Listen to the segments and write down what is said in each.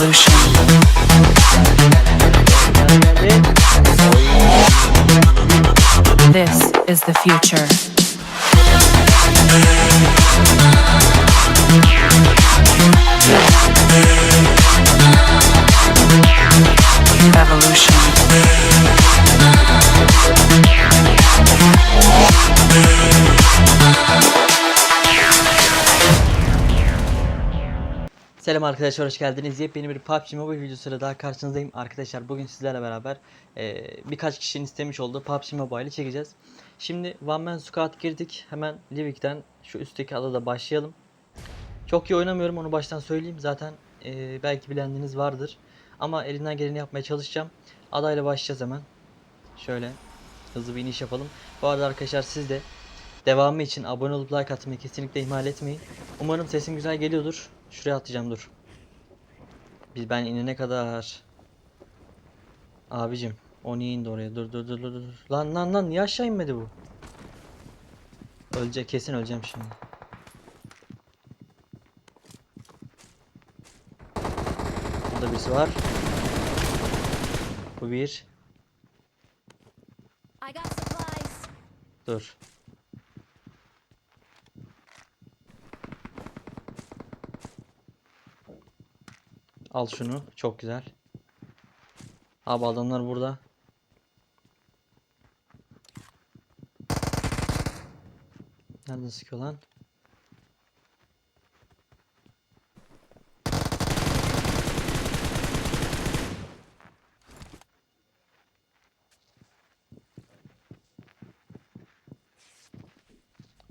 Evolution. This is the future. Arkadaşlar hoş geldiniz. Yepyeni bir PUBG Mobile videosuyla daha karşınızdayım. Arkadaşlar bugün sizlerle beraber e, birkaç kişinin istemiş olduğu PUBG Mobile'i çekeceğiz. Şimdi One Man Squad girdik. Hemen Livik'ten şu üstteki adada başlayalım. Çok iyi oynamıyorum onu baştan söyleyeyim. Zaten e, belki bileniniz vardır. Ama elinden geleni yapmaya çalışacağım. Adayla başlayacağız hemen. Şöyle hızlı bir iniş yapalım. Bu arada arkadaşlar siz de devamı için abone olup like atmayı kesinlikle ihmal etmeyin. Umarım sesim güzel geliyordur. Şuraya atlayacağım dur. Biz ben inene kadar. Abicim o niye indi oraya? Dur dur dur dur. dur. Lan lan lan niye aşağı inmedi bu? Ölecek kesin öleceğim şimdi. Burada birisi var. Bu bir. Dur. Al şunu. Çok güzel. Abi adamlar burada. Nereden sıkıyor lan?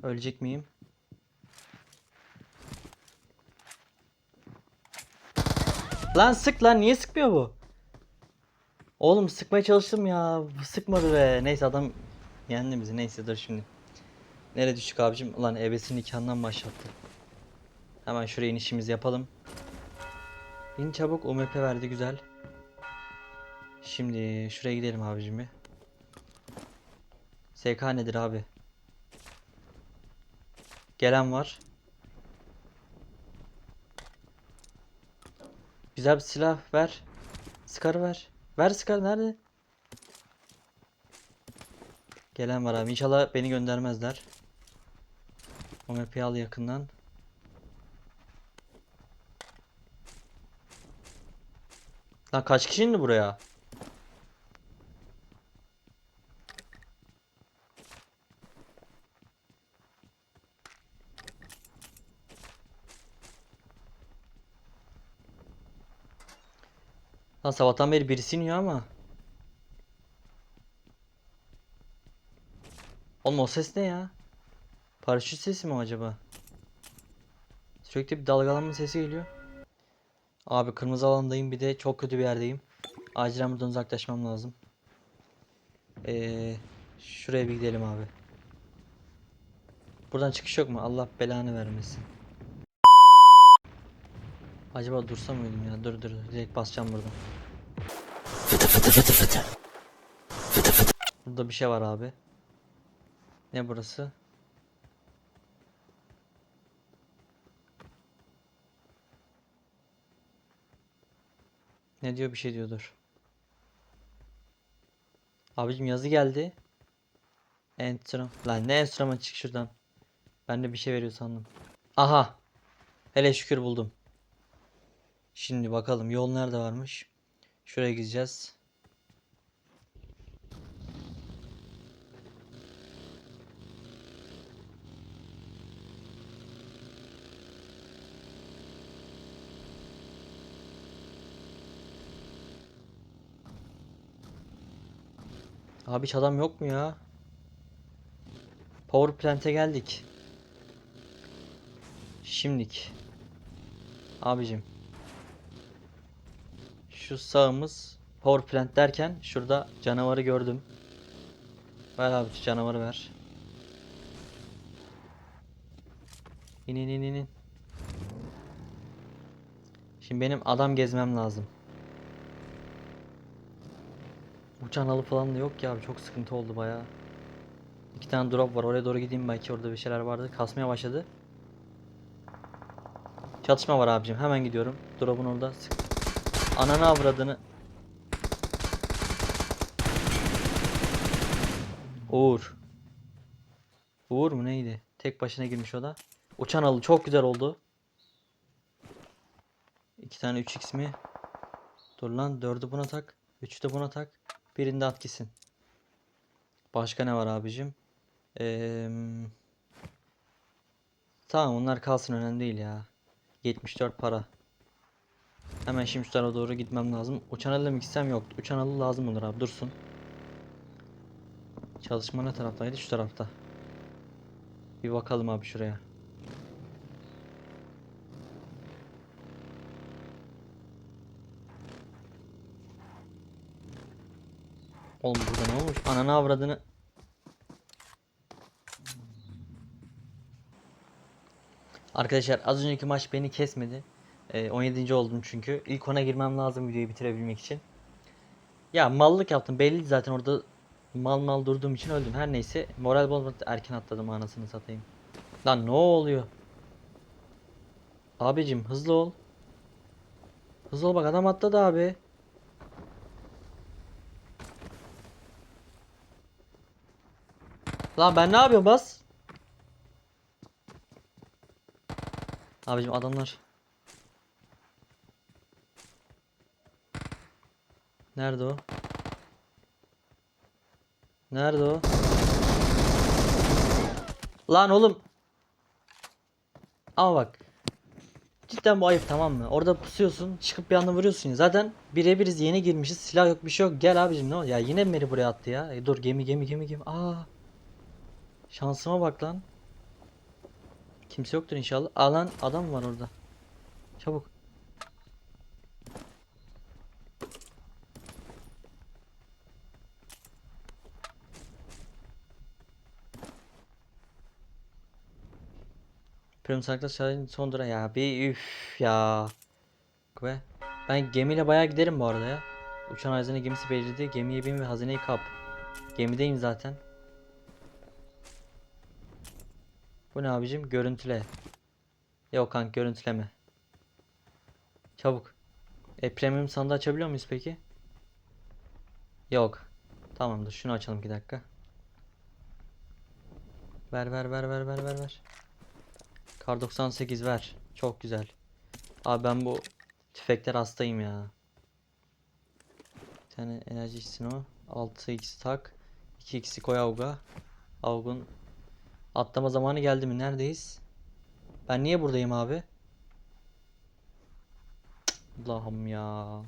Ölecek miyim? Lan sık lan niye sıkmıyor bu? Oğlum sıkmaya çalıştım ya. Sıkmadı be. Neyse adam yendi bizi. Neyse dur şimdi. Nereye düştük abicim? Ulan ebesinin nikahından başlattı. Hemen şuraya inişimizi yapalım. İn çabuk UMP verdi güzel. Şimdi şuraya gidelim abicim bir. SK nedir abi? Gelen var. Güzel bir silah ver. Scar ver. Ver Scar nerede? Gelen var abi. İnşallah beni göndermezler. O map'i al yakından. Lan kaç kişi indi buraya? Lan sabahtan beri birisi iniyor ama. Oğlum o ses ne ya? Paraşüt sesi mi acaba? Sürekli bir dalgalanma sesi geliyor. Abi kırmızı alandayım bir de çok kötü bir yerdeyim. Acilen buradan uzaklaşmam lazım. Ee, şuraya bir gidelim abi. Buradan çıkış yok mu? Allah belanı vermesin. Acaba dursam mıydım ya? Dur dur. Direkt basacağım buradan. Burada bir şey var abi. Ne burası? Ne diyor bir şey diyordur. Abicim yazı geldi. Enstrom. Lan ne enstrüman çık şuradan. Ben de bir şey veriyor sandım. Aha. Hele şükür buldum. Şimdi bakalım yol nerede varmış. Şuraya gideceğiz. Abi hiç adam yok mu ya? Power Plant'e geldik. Şimdik. Abicim. Şu sağımız Power Plant derken şurada canavarı gördüm. Ver abi şu canavarı ver. İn in in in. Şimdi benim adam gezmem lazım. Uçan alı falan da yok ya abi çok sıkıntı oldu bayağı. İki tane drop var oraya doğru gideyim belki orada bir şeyler vardı. Kasmaya başladı. Çatışma var abicim hemen gidiyorum. Drop'un orada sık. Ananı avradını. Uğur. Uğur mu neydi? Tek başına girmiş o da. Uçan alı çok güzel oldu. İki tane 3x mi? Dur lan dördü buna tak. Üçü de buna tak. Birinde at gitsin. Başka ne var abicim? Eee... Tamam onlar kalsın önemli değil ya. 74 para. Hemen şimdi şu tarafa doğru gitmem lazım. Uçan alı mı gitsem yok. Uçan alı lazım olur abi dursun. Çalışma ne taraftaydı? Şu tarafta. Bir bakalım abi şuraya. Oğlum burada ne olmuş? Ananı avradını. Arkadaşlar az önceki maç beni kesmedi. Ee, 17. oldum çünkü. İlk ona girmem lazım videoyu bitirebilmek için. Ya mallık yaptım. Belli zaten orada mal mal durduğum için öldüm. Her neyse moral bozmadı erken atladım anasını satayım. Lan ne oluyor? Abicim hızlı ol. Hızlı ol bak adam atladı abi. Lan ben ne yapıyorum bas? Abicim adamlar. Nerede o? Nerede o? Lan oğlum. Ama bak. Cidden bu ayıp tamam mı? Orada pusuyorsun, çıkıp bir anda vuruyorsun. Zaten birebiriz yeni girmişiz. Silah yok, bir şey yok. Gel abicim ne o? Ya yine beni buraya attı ya? E, dur gemi gemi gemi gemi. Aa. Şansıma bak lan. Kimse yoktur inşallah. Aa lan adam var orada. Çabuk. Prim sakla şahin son dura ya. Bir üf ya. Ve ben gemiyle bayağı giderim bu arada ya. Uçan hazine gemisi belirledi. Gemiye bin ve hazineyi kap. Gemideyim zaten. Bu ne abicim? Görüntüle. Yok kanka görüntüleme. Çabuk. E premium sandığı açabiliyor muyuz peki? Yok. Tamamdır. Şunu açalım bir dakika. Ver ver ver ver ver ver ver. Kar 98 ver. Çok güzel. Abi ben bu tüfekler hastayım ya. Bir tane enerji içsin o. 6x tak. 2x'i koy Avga. Avgun atlama zamanı geldi mi? Neredeyiz? Ben niye buradayım abi? Allah'ım ya.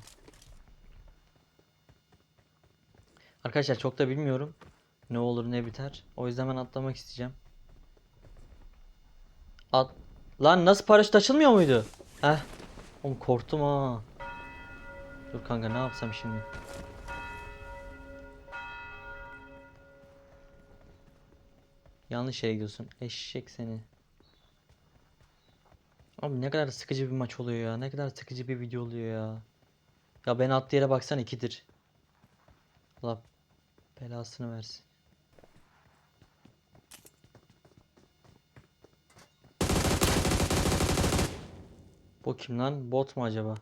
Arkadaşlar çok da bilmiyorum. Ne olur ne biter. O yüzden ben atlamak isteyeceğim. At. Lan nasıl paraşüt açılmıyor muydu? Heh. Oğlum korktum ha. Dur kanka ne yapsam şimdi? Yanlış yere gidiyorsun. Eşek seni. Abi ne kadar sıkıcı bir maç oluyor ya. Ne kadar sıkıcı bir video oluyor ya. Ya ben attığı yere baksana ikidir. Allah belasını versin. Bu kim lan? Bot mu acaba?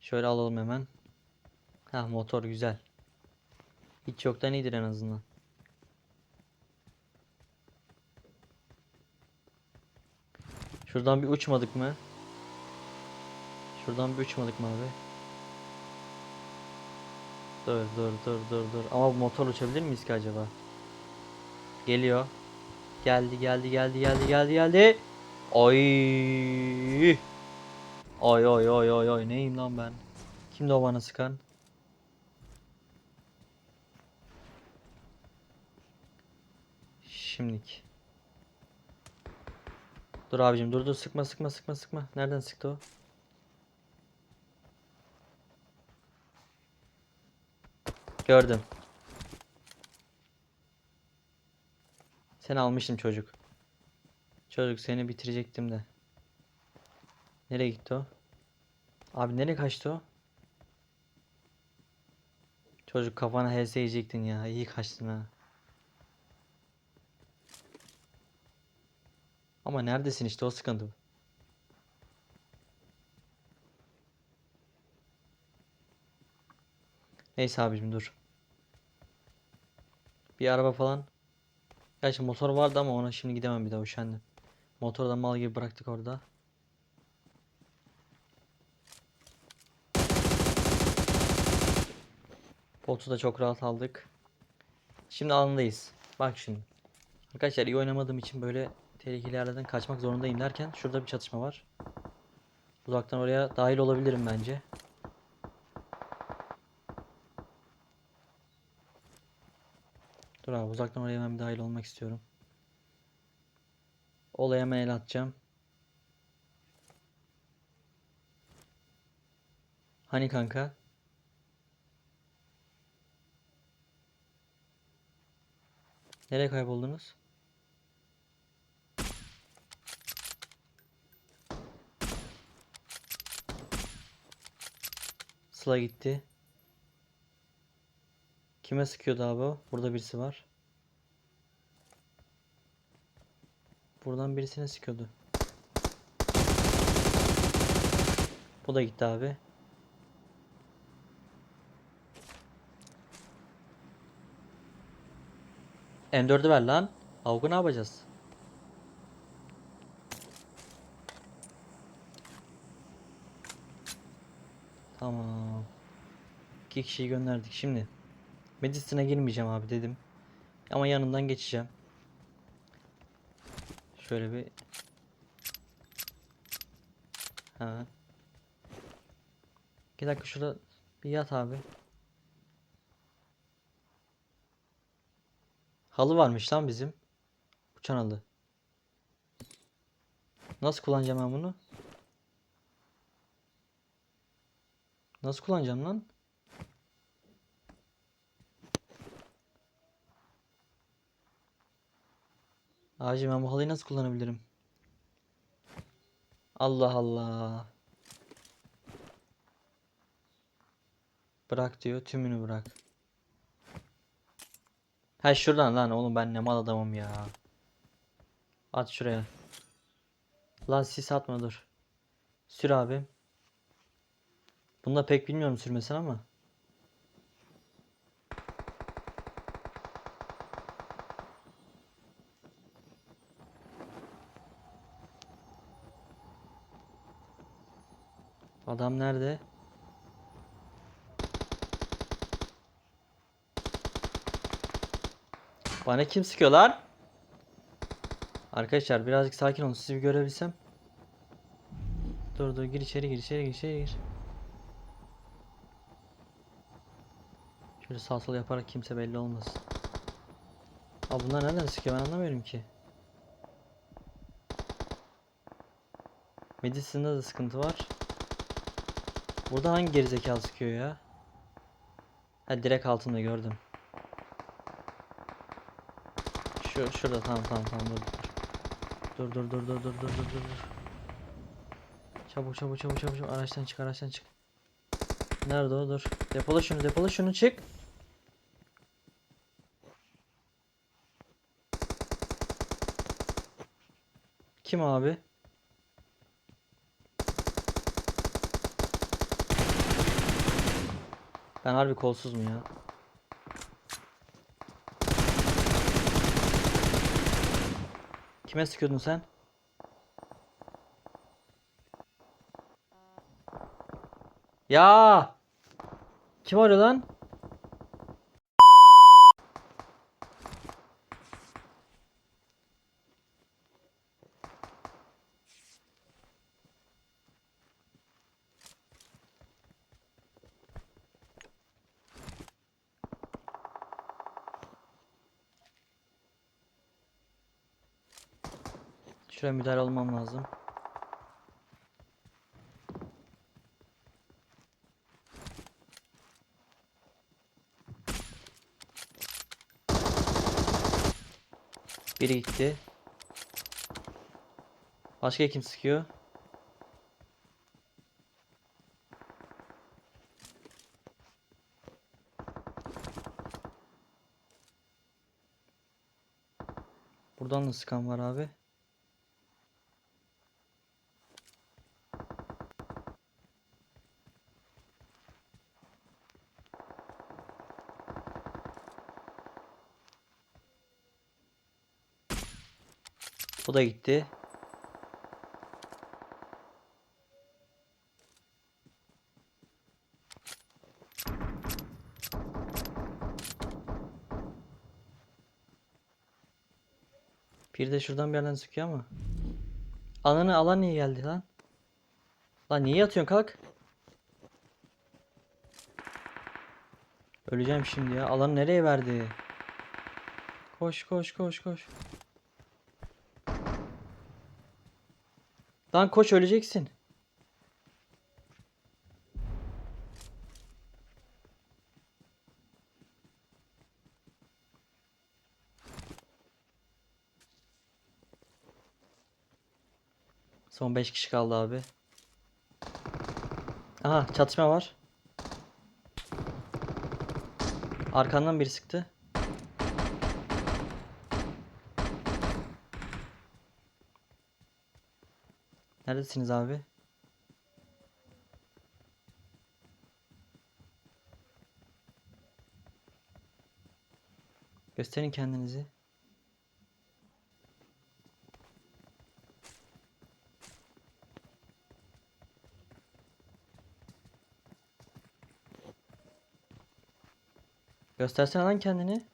Şöyle alalım hemen. Ha motor güzel. Hiç yoktan iyidir en azından. Şuradan bir uçmadık mı? Şuradan bir uçmadık mı abi? Dur dur dur dur dur. Ama bu motor uçabilir miyiz ki acaba? Geliyor. Geldi geldi geldi geldi geldi geldi. Oy. Oy oy oy oy oy neyim lan ben? Kimdi o bana sıkan? Şimdilik. Dur abicim dur dur sıkma sıkma sıkma sıkma. Nereden sıktı o? Gördüm. Sen almıştım çocuk. Çocuk seni bitirecektim de. Nereye gitti o? Abi nereye kaçtı o? Çocuk kafana HS yiyecektin ya. İyi kaçtın ha. Ama neredesin işte o sıkıntı. Neyse abicim dur. Bir araba falan. Gerçi motor vardı ama ona şimdi gidemem bir daha üşendim. Motoru da mal gibi bıraktık orada. Botu da çok rahat aldık. Şimdi alandayız. Bak şimdi. Arkadaşlar iyi oynamadığım için böyle tehlikeli yerlerden kaçmak zorundayım derken şurada bir çatışma var. Uzaktan oraya dahil olabilirim bence. Dur abi uzaktan oraya hemen bir dahil olmak istiyorum. Olaya el atacağım. Hani kanka? Nereye kayboldunuz? Sıla gitti. Kime sıkıyordu abi? Burada birisi var. Buradan birisine sıkıyordu. Bu da gitti abi. M4'ü ver lan. Avgu ne yapacağız? Tamam. İki kişiyi gönderdik. Şimdi Medisine girmeyeceğim abi dedim. Ama yanından geçeceğim. Şöyle bir Hemen. İki dakika şurada bir yat abi. Halı varmış lan bizim. Uçan halı. Nasıl kullanacağım ben bunu? Nasıl kullanacağım lan? Ağacım ben bu halıyı nasıl kullanabilirim? Allah Allah. Bırak diyor. Tümünü bırak. Ha şuradan lan oğlum ben ne mal adamım ya. At şuraya. Lan sis atma dur. Sür abi. Bunda pek bilmiyorum sürmesini ama. Adam nerede? Bana kim sıkıyor lan? Arkadaşlar birazcık sakin olun sizi bir görebilsem. Dur dur gir içeri gir içeri gir içeri gir. Şöyle sağ sol yaparak kimse belli olmasın. Aa bunlar nereden sıkıyor ben anlamıyorum ki. Medicine'da da sıkıntı var. Burada hangi gerizekalı sıkıyor ya? Ha direkt altında gördüm. Şu şurada tamam tamam tamam dur. Dur dur dur dur dur dur dur dur. Çabuk çabuk çabuk çabuk çabuk araçtan çık araçtan çık. Nerede o dur. Depola şunu depola şunu çık. Kim abi? Ben harbi kolsuz mu ya? Kime sıkıyordun sen? Ya! Kim arıyor lan? Şuraya müdahale olmam lazım. Biri gitti. Başka kim sıkıyor? Buradan da sıkan var abi. Bu da gitti. Bir de şuradan bir yerden sıkıyor ama. Ananı alan niye geldi lan? Lan niye yatıyorsun kalk? Öleceğim şimdi ya. Alanı nereye verdi? Koş koş koş koş. Lan koş öleceksin. Son 5 kişi kaldı abi. Aha çatışma var. Arkandan biri sıktı. Neredesiniz abi? Gösterin kendinizi. Göstersene lan kendini.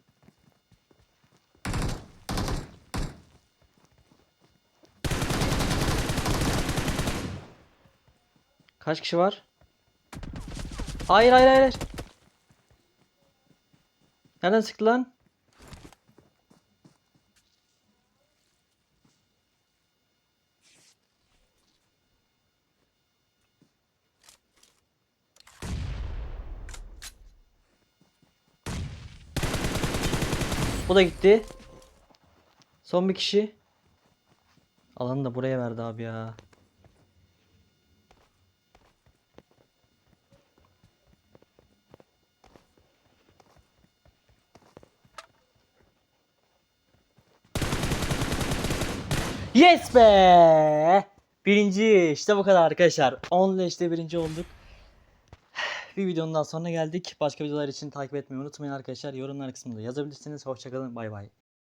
Kaç kişi var? Hayır hayır hayır. Nereden sıktı lan? Bu da gitti. Son bir kişi. Alanı da buraya verdi abi ya. Yes be! Birinci. İşte bu kadar arkadaşlar. 10 ile işte birinci olduk. Bir videonun daha sonuna geldik. Başka videolar için takip etmeyi unutmayın arkadaşlar. Yorumlar kısmında yazabilirsiniz. Hoşçakalın. Bay bay.